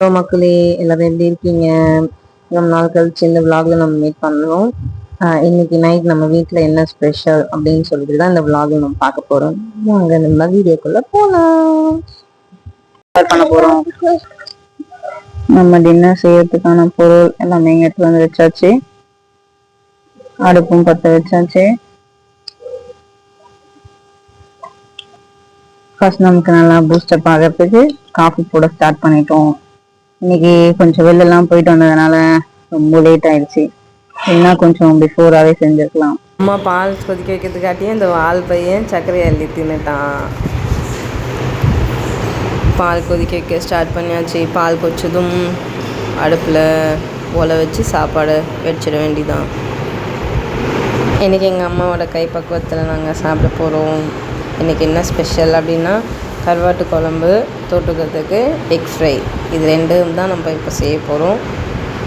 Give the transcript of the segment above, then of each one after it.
Hello மக்களே எல்லாரும் எப்படி இருக்கீங்க? ரொம்ப நாள் கழிச்சு இந்த விலாகில் நம்ம மீட் பண்ணுறோம் இன்னைக்கு நைட் நம்ம வீட்டில் என்ன ஸ்பெஷல் அப்படின்னு சொல்லிட்டு தான் இந்த விலாகில் நம்ம பார்க்க போகிறோம் வாங்க நம்ம வீடியோக்குள்ள போகலாம் பண்ண போகிறோம் நம்ம டின்னர் செய்யறதுக்கான பொருள் எல்லாமே எடுத்து வந்து வச்சாச்சு. அடுப்பும் பற்ற வச்சாச்சு. ஃபர்ஸ்ட் நமக்கு நல்லா பூஸ்டப் ஆகிறதுக்கு காஃபி போட ஸ்டார்ட் பண்ணிட்டோம். இன்னைக்கு கொஞ்சம் வெளிலலாம் போயிட்டு வந்ததுனால ரொம்ப லேட் ஆயிடுச்சு. இன்னும் கொஞ்சம் பிஃபோராகவே செஞ்சுருக்கலாம். அம்மா பால் கொதிக்க வைக்கிறதுக்காட்டியும் இந்த வால் பையன் சர்க்கரை அள்ளி தின்னுட்டான். பால் கொதிக்க வைக்க ஸ்டார்ட் பண்ணியாச்சு. பால் கொச்சதும் அடுப்பில் ஒலை வச்சு சாப்பாடு வச்சிட வேண்டிதான். இன்றைக்கி எங்கள் அம்மாவோட கைப்பக்குவத்தில் நாங்கள் சாப்பிட போகிறோம் இன்றைக்கி என்ன ஸ்பெஷல் அப்படின்னா கருவாட்டு குழம்பு தொட்டுக்கிறதுக்கு எக் ஃப்ரை இது ரெண்டும் தான் நம்ம இப்போ செய்ய போகிறோம்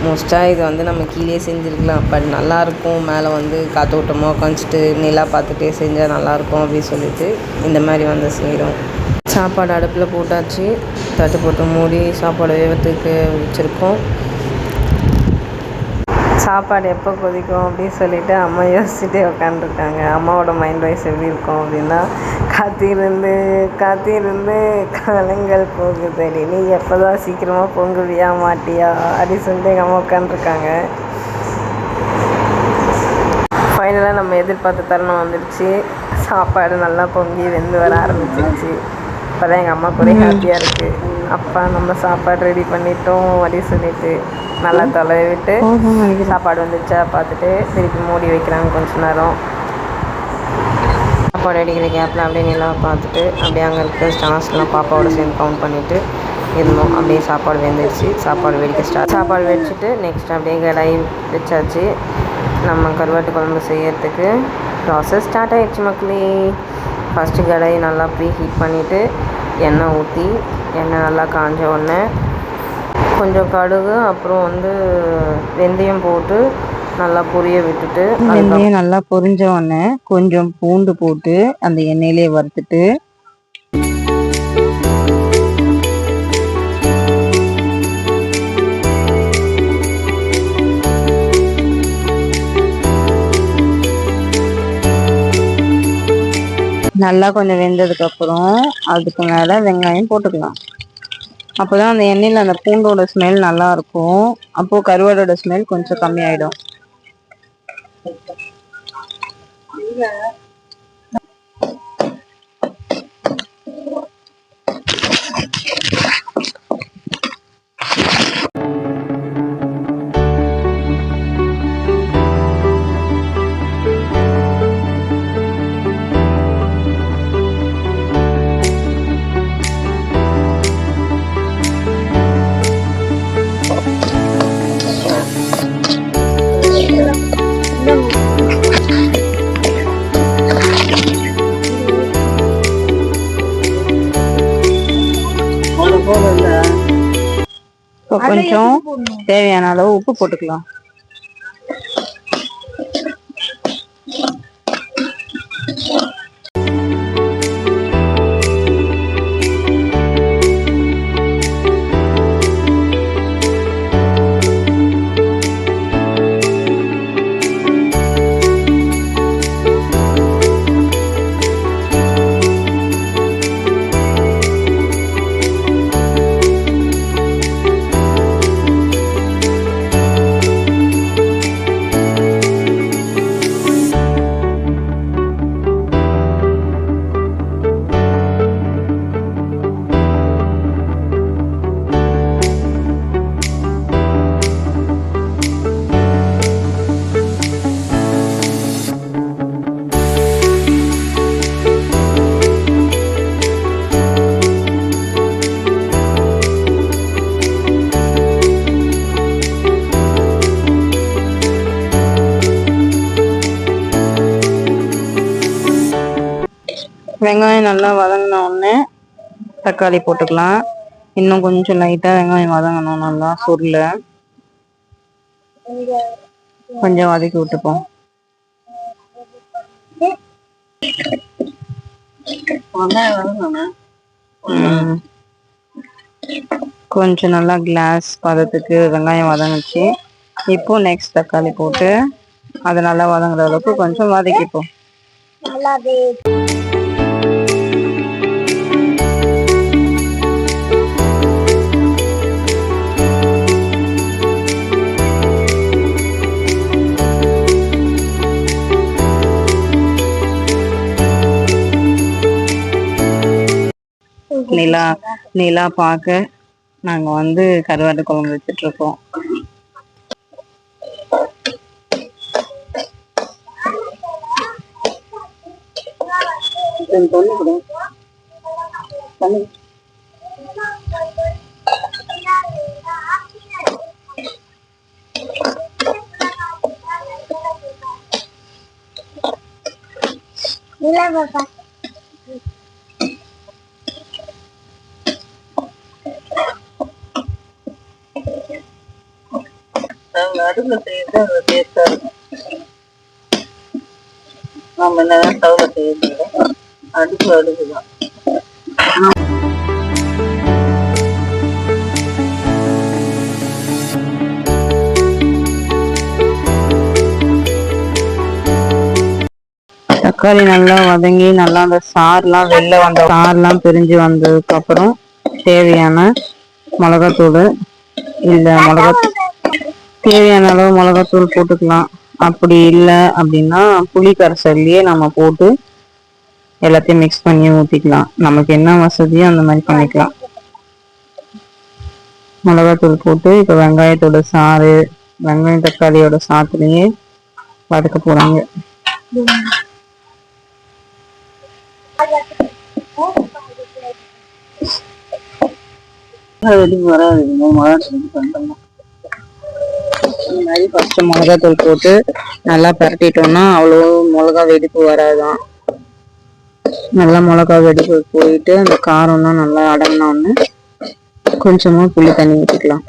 மோஸ்ட்டாக இது வந்து நம்ம கீழே செஞ்சுருக்கலாம். பட் நல்லாயிருக்கும். மேலே வந்து காத்தோட்டமாக உட்காந்துட்டு நிலா பார்த்துட்டே செஞ்சால் நல்லாயிருக்கும் அப்படின்னு சொல்லிட்டு இந்த மாதிரி வந்து செய்கிறோம் சாப்பாடு அடுப்பில் போட்டாச்சு. தட்டு போட்டு மூடி சாப்பாடு வேகத்துக்கு வச்சுருக்கோம். சாப்பாடு எப்போ கொதிக்கும் அப்படின்னு சொல்லிட்டு அம்மா யோசிச்சுட்டே உட்காந்துருக்காங்க அம்மாவோட மைண்ட் வாய்ஸ் எப்படி இருக்கும் அப்படின்னா காத்திருந்து காத்திருந்து காலங்கள் போகுதடி நீ எப்போ தான் சீக்கிரமாக பொங்குவியா மாட்டியா அப்படின்னு சொல்லிட்டு எங்கள் அம்மா உட்காந்துருக்காங்க ஃபைனலாக நம்ம எதிர்பார்த்த தருணம் வந்துடுச்சு. சாப்பாடு நல்லா பொங்கி வெந்து வர ஆரம்பிச்சிருச்சு. இப்போ தான் எங்கள் அம்மா ஒரே ஹாப்பியாக இருக்குது அப்பா நம்ம சாப்பாடு ரெடி பண்ணிட்டோம் அப்படின்னு சொல்லிட்டு நல்லா தொலைவி விட்டு சாப்பாடு வந்துச்சா பார்த்துட்டு திருப்பி மூடி வைக்கிறாங்க கொஞ்ச நேரம். சாப்பாடு அடிக்கிற கேப்பில் அப்படியே நிலாவை பார்த்துட்டு அப்படியே அங்கே இருக்க ஸ்டார்ஸ்லாம் பாப்பாவோட சேர்ந்து கவுண்ட் பண்ணிவிட்டு இருந்தோம். அப்படியே சாப்பாடு வெந்துருச்சு. சாப்பாடு வெடிக்க ஸ்டார்ட் சாப்பாடு வெடிச்சிட்டு நெக்ஸ்ட் அப்படியே கடாயி வச்சாச்சு. நம்ம கருவாட்டு குழம்பு செய்யறதுக்கு ப்ராசஸ் ஸ்டார்ட் ஆகிடுச்சு மக்களே. ஃபஸ்ட்டு கடாயை நல்லா ப்ரீ ஹீட் பண்ணிவிட்டு எண்ணெய் ஊற்றி எண்ணெய் நல்லா காஞ்ச உடனே கொஞ்சம் கடுகு அப்புறம் வந்து வெந்தயம் போட்டு நல்லா பொரிய விட்டுட்டு வெந்தயம் நல்லா பொரிஞ்ச உடனே கொஞ்சம் பூண்டு போட்டு அந்த எண்ணெயிலே வறுத்துட்டு நல்லா கொஞ்சம் வெந்ததுக்கு அப்புறம் அதுக்கு மேல வெங்காயம் போட்டுக்கலாம். அப்போதான் அந்த எண்ணெயில் அந்த பூண்டோட ஸ்மெல் நல்லா இருக்கும். அப்போ கருவாடோட ஸ்மெல் கொஞ்சம் கம்மியாயிடும். Like கொஞ்சம் தேவையான அளவு உப்பு போட்டுக்கலாம். வெங்காயம் நல்லா வதங்கின உடனே தக்காளி போட்டுக்கலாம். இன்னும் கொஞ்சம் லைட்டாக வெங்காயம் வதங்கணும். நல்லா சுருள. கொஞ்சம் வதக்கி விட்டுப்போம். கொஞ்சம் நல்லா கிளாஸ் பதத்துக்கு வெங்காயம் வதங்குச்சு. இப்போ நெக்ஸ்ட் தக்காளி போட்டு அது நல்லா வதங்குற அளவுக்கு கொஞ்சம் வதக்கிப்போம். நிலா நிலா பார்க்க நாங்க வந்து கருவாட்டு குழம்பு வச்சுட்டு இருக்கோம் அடுப்புல செய்யறது அது டேஸ்டா இருக்கும் நம்ம என்னதான் ஸ்டவ்ல செய்யறது அடுப்பு அடுப்புதான் தக்காளி நல்லா வதங்கி நல்லா அந்த சாறுலாம் வெளில வந்த சார்லாம் பிரிஞ்சு வந்ததுக்கு அப்புறம் தேவையான மிளகாத்தூள் இல்ல மிளகா தேவையான அளவு மிளகாத்தூள் போட்டுக்கலாம். அப்படி இல்லை அப்படின்னா புளி கரைசல்லையே நம்ம போட்டு எல்லாத்தையும் மிக்ஸ் பண்ணி ஊற்றிக்கலாம் நமக்கு என்ன வசதியோ அந்த மாதிரி பண்ணிக்கலாம். மிளகாத்தூள் போட்டு இப்போ வெங்காயத்தோட சாறு வெங்காயம் தக்காளியோட சாத்துலேயே வதக்க போகிறாங்க வராது. இந்த மாதிரி ஃபர்ஸ்ட் மிளகாத்தூள் போட்டு நல்லா பரட்டிட்டோம்னா அவ்வளோ மிளகா வெடிப்பு வராதான் நல்லா மிளகா வெடிப்பு போயிட்டு அந்த காரம்லாம் நல்லா அடங்கினோன்னு கொஞ்சமா புளி தண்ணி ஊற்றிக்கலாம்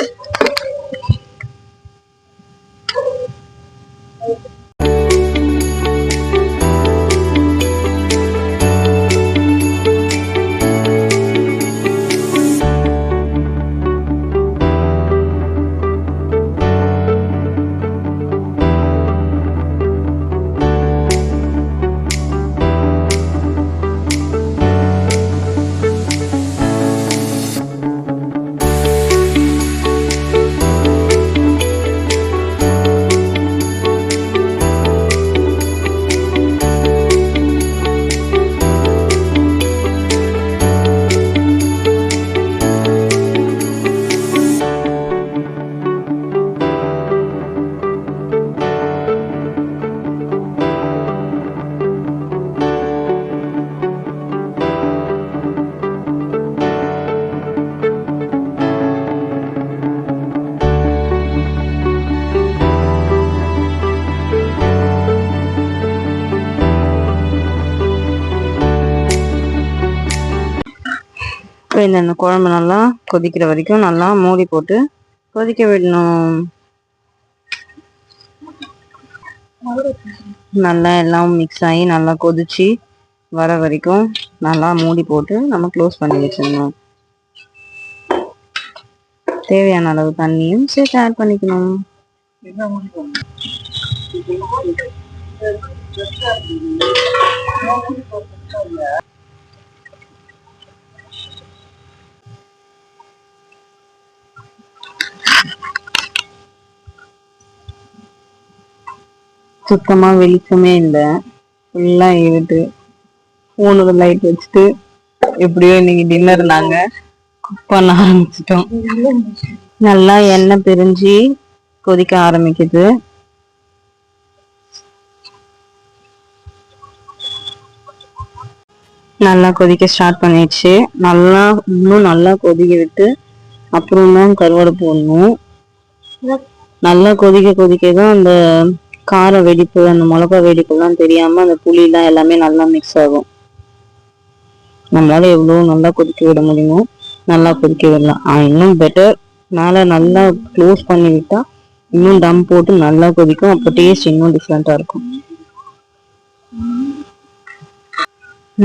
இப்போ இந்த குழம்பு நல்லா கொதிக்கிற வரைக்கும் நல்லா மூடி போட்டு கொதிக்க விடணும். நல்லா எல்லாம் மிக்ஸ் ஆகி நல்லா கொதிச்சு வர வரைக்கும் நல்லா மூடி போட்டு நம்ம க்ளோஸ் பண்ணி வச்சிடணும். தேவையான அளவு தண்ணியும் சேர்த்து ஆட் பண்ணிக்கணும். சுத்தமா வெளிச்சமே இல்லை. ஃபுல்லா இருட்டு. மூணு லைட் வச்சுட்டு எப்படியோ இன்னைக்கு டின்னர் நாங்க குக் பண்ண ஆரம்பிச்சிட்டோம். நல்லா எண்ணெய் பிரிஞ்சு கொதிக்க ஆரம்பிக்குது. நல்லா கொதிக்க ஸ்டார்ட் பண்ணிடுச்சு. நல்லா இன்னும் நல்லா கொதிக்க விட்டு அப்புறம் தான் கருவாடு போடணும். நல்லா கொதிக்க கொதிக்க தான் அந்த கார வெடிப்பு அந்த மிளகா வெடிப்புலாம் தெரியாம அந்த புளிலாம் எல்லாமே நல்லா மிக்ஸ் ஆகும். நம்மளால எவ்வளவு நல்லா கொதிக்க விட முடியுமோ நல்லா கொதிக்க விடலாம். இன்னும் பெட்டர் மேல நல்லா க்ளோஸ் பண்ணி விட்டா இன்னும் டம் போட்டு நல்லா கொதிக்கும். அப்போ டேஸ்ட் இன்னும் டிஃப்ரெண்டா இருக்கும்.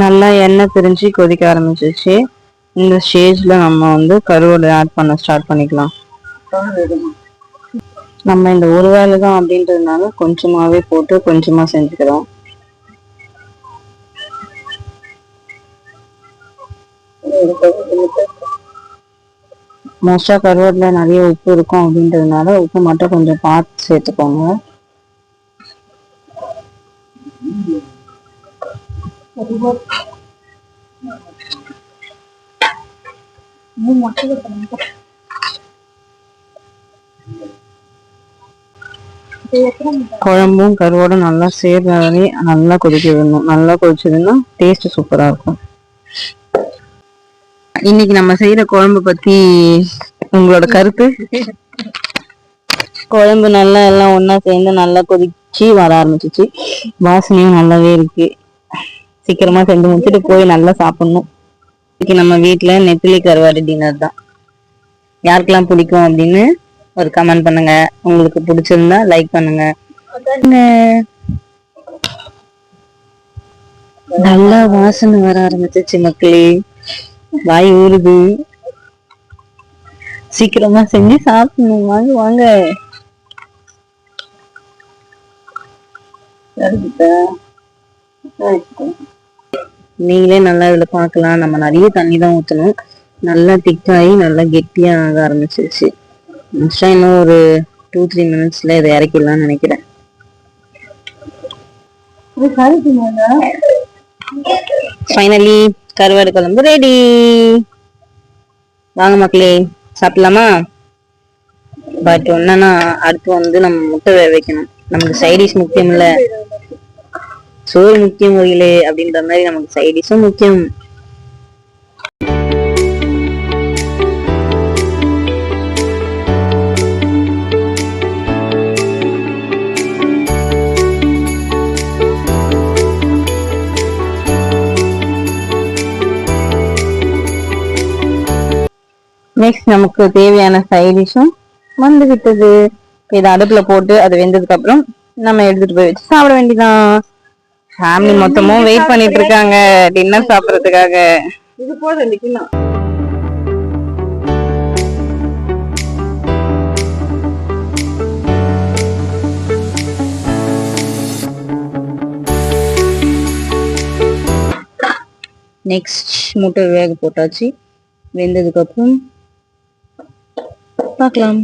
நல்லா எண்ணெய் பிரிஞ்சு கொதிக்க ஆரம்பிச்சிச்சு இந்த ஸ்டேஜ்ல நம்ம வந்து கருவோட ஆட் பண்ண ஸ்டார்ட் பண்ணிக்கலாம். நம்ம இந்த ஒரு வேலை தான் அப்படின்றதுனால கொஞ்சமாவே போட்டு கொஞ்சமா செஞ்சுக்கிறோம். மோஸ்டா கருவேப்பில நிறைய உப்பு இருக்கும் அப்படின்றதுனால உப்பு மட்டும் கொஞ்சம் பார்த்து சேர்த்துக்கோங்க. குழம்பும் கருவோடும் நல்லா சேர்ற நல்லா கொதிக்க விடணும் நல்லா கொதிச்சதுன்னா டேஸ்ட் சூப்பரா இருக்கும். இன்னைக்கு நம்ம செய்யற குழம்பு பத்தி உங்களோட கருத்து? குழம்பு நல்லா எல்லாம் ஒன்னா சேர்ந்து நல்லா கொதிச்சு வர ஆரம்பிச்சிச்சு. வாசனையும் நல்லாவே இருக்கு. சீக்கிரமா செஞ்சு முடிச்சுட்டு போய் நல்லா சாப்பிடணும். இன்னைக்கு நம்ம வீட்டுல நெத்திலி கருவாடு டின்னர் தான். யாருக்கெல்லாம் பிடிக்கும் அப்படின்னு ஒரு கமெண்ட் பண்ணுங்க. உங்களுக்கு பிடிச்சிருந்தா லைக் பண்ணுங்க. நல்லா வாசனை வர ஆரம்பிச்சிச்சு மக்களே. வாய் ஊறுது. சீக்கிரமா செஞ்சு சாப்பிடணும். வாங்க வாங்க. நீங்களே நல்லா இதுல பாக்கலாம் நம்ம நிறைய தண்ணி தான் ஊத்தணும். நல்லா திக்காகி நல்லா கெட்டியா ஆக ஆரம்பிச்சிருச்சு. மோஸ்டா இன்னும் ஒரு டூ த்ரீ மினிட்ஸ்ல இதை இறக்கிடலாம்னு நினைக்கிறேன். ஃபைனலி கருவாடு குழம்பு ரெடி வாங்க மக்களே சாப்பிடலாமா? பட் என்னன்னா அடுத்து வந்து நம்ம முட்டை வேக வைக்கணும். நமக்கு சைடிஷ் முக்கியம் இல்ல சோறு முக்கியம் ஒயிலே அப்படின்ற மாதிரி நமக்கு சைடிஷும் முக்கியம். நெக்ஸ்ட் நமக்கு தேவையான சைடிஷும் வந்து விட்டது இதை அடுப்புல போட்டு அது வெந்ததுக்கு அப்புறம் நம்ம எடுத்துட்டு போய் வச்சு சாப்பிட வேண்டியதான் ஃபேமிலி மொத்தமும் வெயிட் பண்ணிட்டு இருக்காங்க. டின்னர் சாப்பிடறதுக்காக. இது போதும் ரெண்டு கிலோ நெக்ஸ்ட் முட்டை வேக போட்டாச்சு. வெந்ததுக்கு அப்புறம்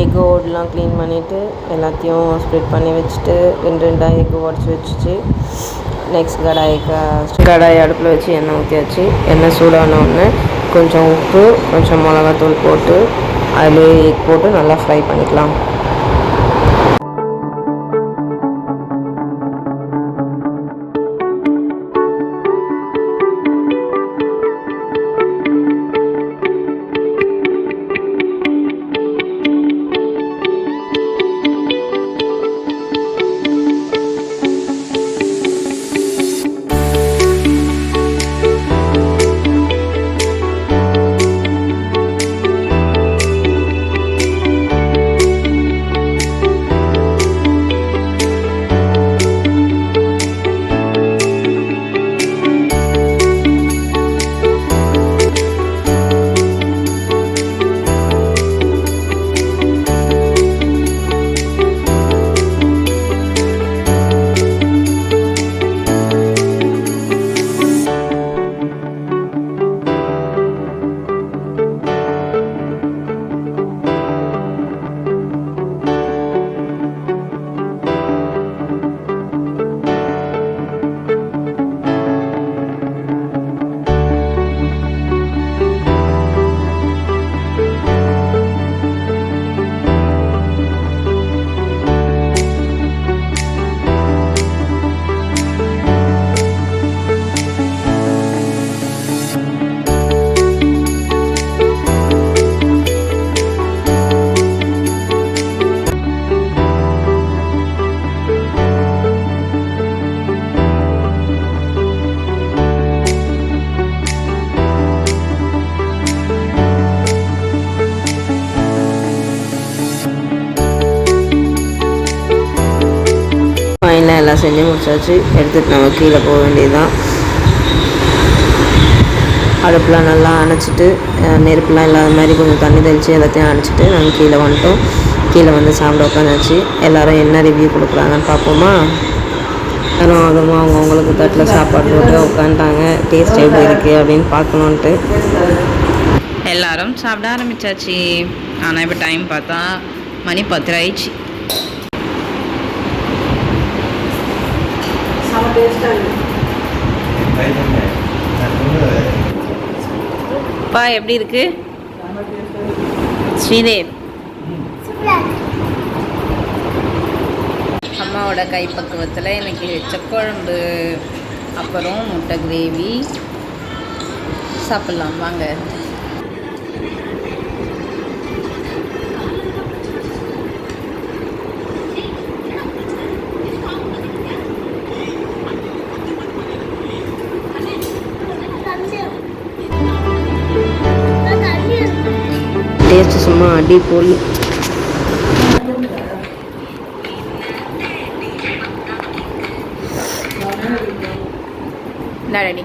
எக் ஓடெலாம் க்ளீன் பண்ணிவிட்டு எல்லாத்தையும் ஸ்ப்ரெட் பண்ணி வச்சுட்டு ரெண்டு ரெண்டாக எக் உடச்சி வச்சுச்சு. நெக்ஸ்ட் கடாய் கடாய் அடுப்பில் வச்சு எண்ணெய் ஊற்றியாச்சு எண்ணெய் சூடான உடனே கொஞ்சம் உப்பு கொஞ்சம் மிளகாத்தூள் போட்டு அதில் எக் போட்டு நல்லா ஃப்ரை பண்ணிக்கலாம். செஞ்சு முடிச்சாச்சு. எடுத்துகிட்டு நம்ம கீழே போக வேண்டியதுதான். அடுப்பெலாம் நல்லா அணைச்சிட்டு நெருப்பெலாம் நெருப்புலாம் இல்லாத மாதிரி கொஞ்சம் தண்ணி தெளித்து எல்லாத்தையும் அணைச்சிட்டு நாங்கள் கீழே வந்துட்டோம். கீழே வந்து சாப்பிட உட்காந்தாச்சு எல்லோரும் என்ன ரிவ்யூ கொடுக்குறாங்கன்னு பார்ப்போமா? எல்லாரும் ஆகமாக அவங்கவுங்களுக்கு தட்டில் சாப்பாடு போட்டு உட்காந்துட்டாங்க டேஸ்ட் எப்படி இருக்குது அப்படின்னு பார்க்கணுன்ட்டு எல்லாரும் சாப்பிட ஆரம்பித்தாச்சு ஆனால் இப்போ டைம் பார்த்தா மணி பத்து ஆயிடுச்சு. பா எப்படி இருக்கு? ஸ்ரீதேவ். அம்மாவோட கைப்பக்குவத்தில் எனக்கு செக்குழம்பு அப்புறம் முட்டை கிரேவி சாப்பிட்லாம் வாங்க. டேஸ்ட் சும்மா அடி போல். டாடி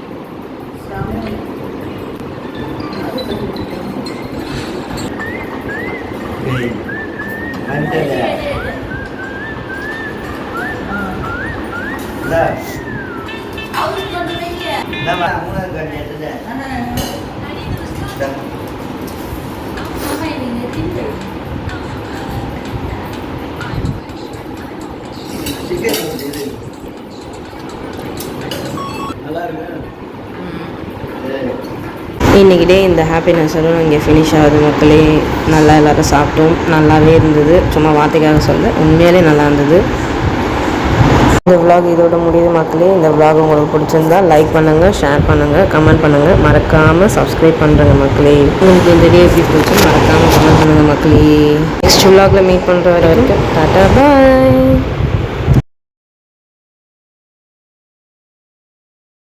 இன்றைக்கி டே இந்த ஹாப்பினஸரும் இங்கே ஃபினிஷ் ஆகுது மக்களே. நல்லா எல்லோரும் சாப்பிட்டோம். நல்லாவே இருந்தது. சும்மா வார்த்தைக்காக சொல்ல உண்மையிலே நல்லா இருந்தது. இந்த விலாக் இதோட முடியுது மக்களே. இந்த விலாக் உங்களுக்கு பிடிச்சிருந்தா லைக் பண்ணுங்கள் ஷேர் பண்ணுங்கள் கமெண்ட் பண்ணுங்கள் மறக்காமல் சப்ஸ்கிரைப் பண்ணுறங்க மக்களே. உங்களுக்கு இந்த டே எப்படி பிடிச்சி மறக்காமல் கமெண்ட் பண்ணுங்கள் மக்களே. நெக்ஸ்ட் விலாகில் மீட் பண்ணுற வரைக்கும் டாட்டா பாய்